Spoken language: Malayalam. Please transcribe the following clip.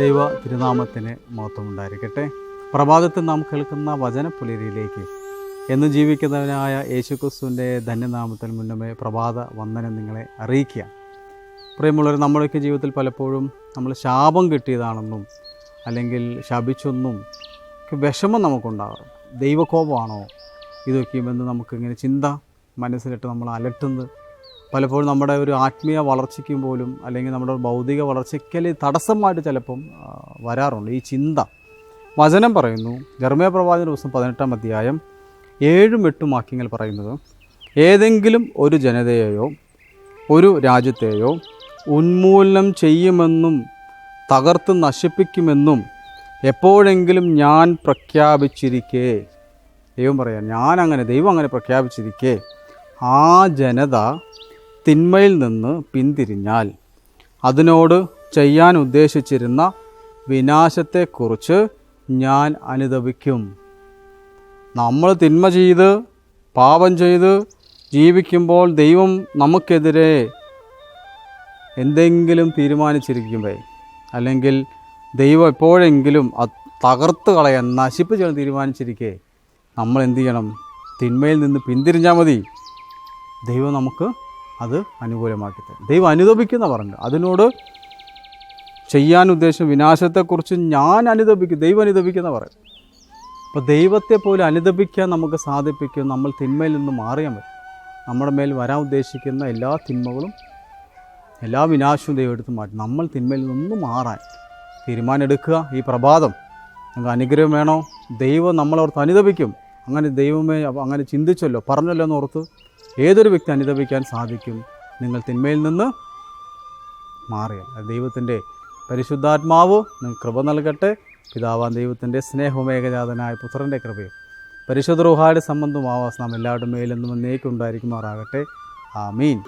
ദൈവ തിരുനാമത്തിന് മഹത്വമുണ്ടായിരിക്കട്ടെ. പ്രഭാതത്തിൽ നാം കേൾക്കുന്ന വചനപ്പുലരിയിലേക്ക് എന്ന് ജീവിക്കുന്നവനായ യേശുക്രിസ്തുവിന്റെ ധന്യനാമത്തിൽ മുന്നമേ പ്രഭാത വന്ദനം നിങ്ങളെ അറിയിക്കുക. പ്രിയമുള്ളവർ നമ്മുടെയൊക്കെ ജീവിതത്തിൽ പലപ്പോഴും നമ്മൾ ശാപം കിട്ടിയതാണെന്നും അല്ലെങ്കിൽ ശപിച്ചൊന്നും വിഷമം നമുക്കുണ്ടാകും ദൈവകോപമാണോ ഇതൊക്കെയുമെന്ന് നമുക്കിങ്ങനെ ചിന്ത മനസ്സിലിട്ട് നമ്മൾ അലട്ടുന്നത് പലപ്പോഴും നമ്മുടെ ഒരു ആത്മീയ വളർച്ചയ്ക്കും പോലും അല്ലെങ്കിൽ നമ്മുടെ ഭൗതിക വളർച്ചയ്ക്കൽ തടസ്സമായിട്ട് ചിലപ്പം വരാറുണ്ട്. ഈ ചിന്ത. വചനം പറയുന്നു ജർമ്മയ പ്രവാചന ദിവസം പതിനെട്ടാം അധ്യായം ഏഴും എട്ടും വാക്യങ്ങൾ പറയുന്നത് ഏതെങ്കിലും ഒരു ജനതയെയോ ഒരു രാജ്യത്തെയോ ഉന്മൂലനം ചെയ്യുമെന്നും തകർത്ത് നശിപ്പിക്കുമെന്നും എപ്പോഴെങ്കിലും ഞാൻ പ്രഖ്യാപിച്ചിരിക്കേ. ദൈവം പറയാം ഞാൻ അങ്ങനെ ദൈവം അങ്ങനെ പ്രഖ്യാപിച്ചിരിക്കെ. ആ ജനത തിന്മയിൽ നിന്ന് പിന്തിരിഞ്ഞാൽ അതിനോട് ചെയ്യാൻ ഉദ്ദേശിച്ചിരുന്ന വിനാശത്തെക്കുറിച്ച് ഞാൻ അനുദപിക്കും. നമ്മൾ തിന്മ ചെയ്ത് പാപം ചെയ്ത് ജീവിക്കുമ്പോൾ ദൈവം നമുക്കെതിരെ എന്തെങ്കിലും തീരുമാനിച്ചിരിക്കുമ്പോൾ അല്ലെങ്കിൽ ദൈവം എപ്പോഴെങ്കിലും തകർത്ത് കളയാൻ നശിപ്പിച്ച് തീരുമാനിച്ചിരിക്കെ നമ്മൾ എന്തു ചെയ്യണം? തിന്മയിൽ നിന്ന് പിന്തിരിഞ്ഞാൽ മതി. ദൈവം നമുക്ക് അത് അനുകൂലമാക്കി തരും ദൈവം അനുദപിക്കുന്ന പറഞ്ഞു. അതിനോട് ചെയ്യാൻ ഉദ്ദേശം വിനാശത്തെക്കുറിച്ച് ഞാൻ അനുദപിക്കും. ദൈവം അനുദപിക്കുന്ന പറയും. അപ്പോൾ ദൈവത്തെ പോലെ അനുദപിക്കാൻ നമുക്ക് സാധിപ്പിക്കും. നമ്മൾ തിന്മയിൽ നിന്ന് മാറിയാൽ പറ്റും നമ്മുടെ മേൽ വരാൻ ഉദ്ദേശിക്കുന്ന എല്ലാ തിന്മകളും എല്ലാ വിനാശവും ദൈവം എടുത്ത് മാറ്റും. നമ്മൾ തിന്മയിൽ നിന്ന് മാറാൻ തീരുമാനം എടുക്കുക ഈ പ്രഭാതം നിങ്ങൾക്ക് അനുഗ്രഹം വേണോ? ദൈവം നമ്മളോർത്ത് അനുദപിക്കും. അങ്ങനെ ദൈവമേ അങ്ങനെ ചിന്തിച്ചല്ലോ. പറഞ്ഞല്ലോ എന്ന് ഓർത്ത് ഏതൊരു വ്യക്തി അനുദപിക്കാൻ സാധിക്കും നിങ്ങൾ തിന്മയിൽ നിന്ന് മാറിയാൽ. അത് ദൈവത്തിന്റെ പരിശുദ്ധാത്മാവ് നിങ്ങൾ കൃപ നൽകട്ടെ. പിതാവാൻ ദൈവത്തിന്റെ സ്നേഹമേകജാതനായ പുത്രന്റെ കൃപയും പരിശുദ്ധ റുഹായുടെ സംബന്ധവും ആവാസ് നാം എല്ലാവരുടെ മേലെന്നും എന്നേക്കുണ്ടായിരിക്കുമാറാകട്ടെ ആ ആമീൻ.